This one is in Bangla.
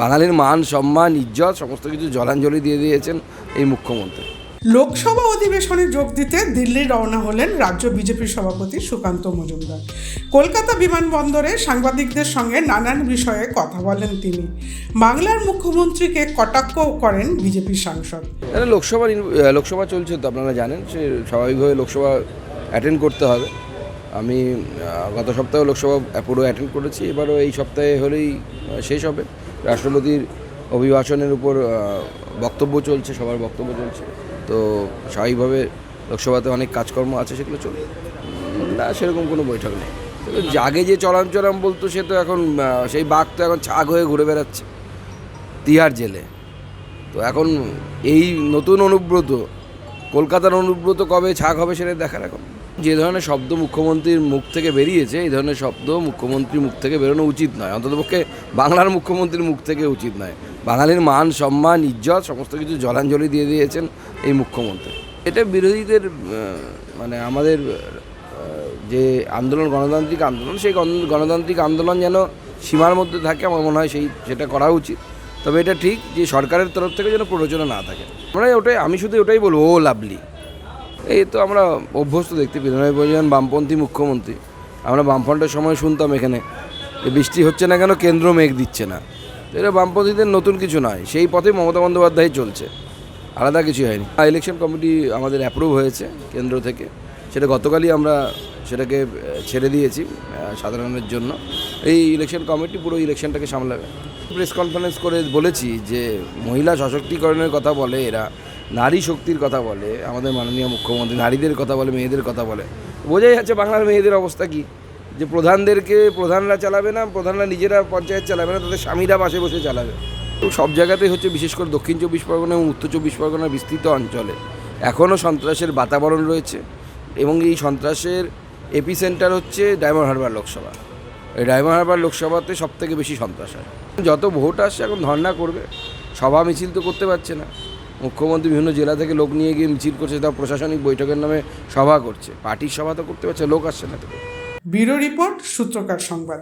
বাঙালির মান সম্মান ইজ্জত সমস্ত কিছু জলাঞ্জলি দিয়ে দিয়েছেন এই মুখ্যমন্ত্রী। লোকসভা অধিবেশনে যোগ দিতে দিল্লি রওনা হলেন রাজ্য বিজেপির সভাপতি সুকান্ত মজুমদার। কলকাতা বিমানবন্দরে সাংবাদিকদের সঙ্গে নানান বিষয়ে কথা বলেন তিনি। বাংলার মুখ্যমন্ত্রীকে কটাক্ষ করেন বিজেপির সাংসদ। লোকসভা লোকসভা চলছে তো আপনারা জানেন সে স্বাভাবিকভাবে লোকসভা অ্যাটেন্ড করতে হবে। আমি গত সপ্তাহে লোকসভা পুরো অ্যাটেন্ড করেছি, এবারও এই সপ্তাহে হলেই শেষ হবে। রাষ্ট্রপতির অভিভাষণের উপর বক্তব্য চলছে, সবার বক্তব্য চলছে। তো স্বাভাবিকভাবে লোকসভাতে অনেক কাজকর্ম আছে, সেগুলো চলে না, সেরকম কোনো বৈঠক নেই। আগে যে চলাম চলাম বলতো, সে তো এখন সেই বাঘ তো এখন ছাগ হয়ে ঘুরে বেড়াচ্ছে, তিহার জেলে। তো এখন এই নতুন অনুব্রত, কলকাতার অনুব্রত কবে ছাগ হবে সেটা দেখার এখন যে ধরনের শব্দ মুখ্যমন্ত্রীর মুখ থেকে বেরিয়েছে, এই ধরনের শব্দ মুখ্যমন্ত্রীর মুখ থেকে বেরোনো উচিত নয়। অন্ততপক্ষে বাংলার মুখ্যমন্ত্রীর মুখ থেকে উচিত নয়। বাঙালির মান, সম্মান, ইজ্জত, সমস্ত কিছু জলাঞ্জলি দিয়ে দিয়েছেন এই মুখ্যমন্ত্রী। এটা বিরোধীদের মানে আমাদের যে আন্দোলন, গণতান্ত্রিক আন্দোলন, সেই গণ- গণতান্ত্রিক আন্দোলন যেন সীমার মধ্যে থাকে, আমার মনে হয় সেই, সেটা করা উচিত। তবে এটা ঠিক যে সরকারের তরফ থেকে যেন প্ররোচনা না থাকে। আমরা ওটাই, আমি শুধু ওটাই বলব, ও লাভলি। এই তো আমরা অভ্যস্ত দেখতে বিনয় পরিজন বামপন্থী মুখ্যমন্ত্রী। আমরা বামফ্রন্টের সময় শুনতাম এখানে, যে বৃষ্টি হচ্ছে না কেন, কেন্দ্র মেঘ দিচ্ছে না। এটা বামপন্থীদের নতুন কিছু নয়, সেই পথে মমতা বন্দ্যোপাধ্যায় চলছে। আলাদা কিছু হয়নি। ইলেকশন কমিটি আমাদের অ্যাপ্রুভ হয়েছে কেন্দ্র থেকে। সেটা গতকালই আমরা সেটাকে ছেড়ে দিয়েছি সাধারণের জন্য। এই ইলেকশন কমিটি পুরো ইলেকশনটাকে সামলাবে। প্রেস কনফারেন্স করে বলেছি যে, মহিলা সশক্তিকরণের কথা বলে এরা। নারী শক্তির কথা বলে, আমাদের মাননীয় মুখ্যমন্ত্রী নারীদের কথা বলে, মেয়েদের কথা বলে। বোঝাই যাচ্ছে বাংলার মেয়েদের অবস্থা কি? যে প্রধানদেরকে প্রধানরা চালাবে না, প্রধানরা নিজেরা পঞ্চায়েত চালাবে না, তাদের স্বামীরা বাসে বসে চালাবে। তো সব জায়গাতেই হচ্ছে বিশেষ করে দক্ষিণ চব্বিশ পরগনা এবং উত্তর চব্বিশ পরগনার বিস্তৃত অঞ্চলে। এখনও সন্ত্রাসের বাতাবরণ রয়েছে এবং এই সন্ত্রাসের এপি সেন্টার হচ্ছে ডায়মন্ড হারবার লোকসভা। এই ডায়মন্ড হারবার লোকসভাতে সব থেকে বেশি সন্ত্রাস হয়। যত ভোট আসছে এখন ধর্ণা করবে, সভা মিছিল তো করতে পারছে না। মুখ্যমন্ত্রী বিভিন্ন জেলা থেকে লোক নিয়ে গিয়ে মিছিল করছে তা প্রশাসনিক বৈঠকের নামে সভা করছে। পার্টির সভা তো করতে পারছে, লোক আসছে না তো। ব্যুরো রিপোর্ট সূত্রকার সংবাদ।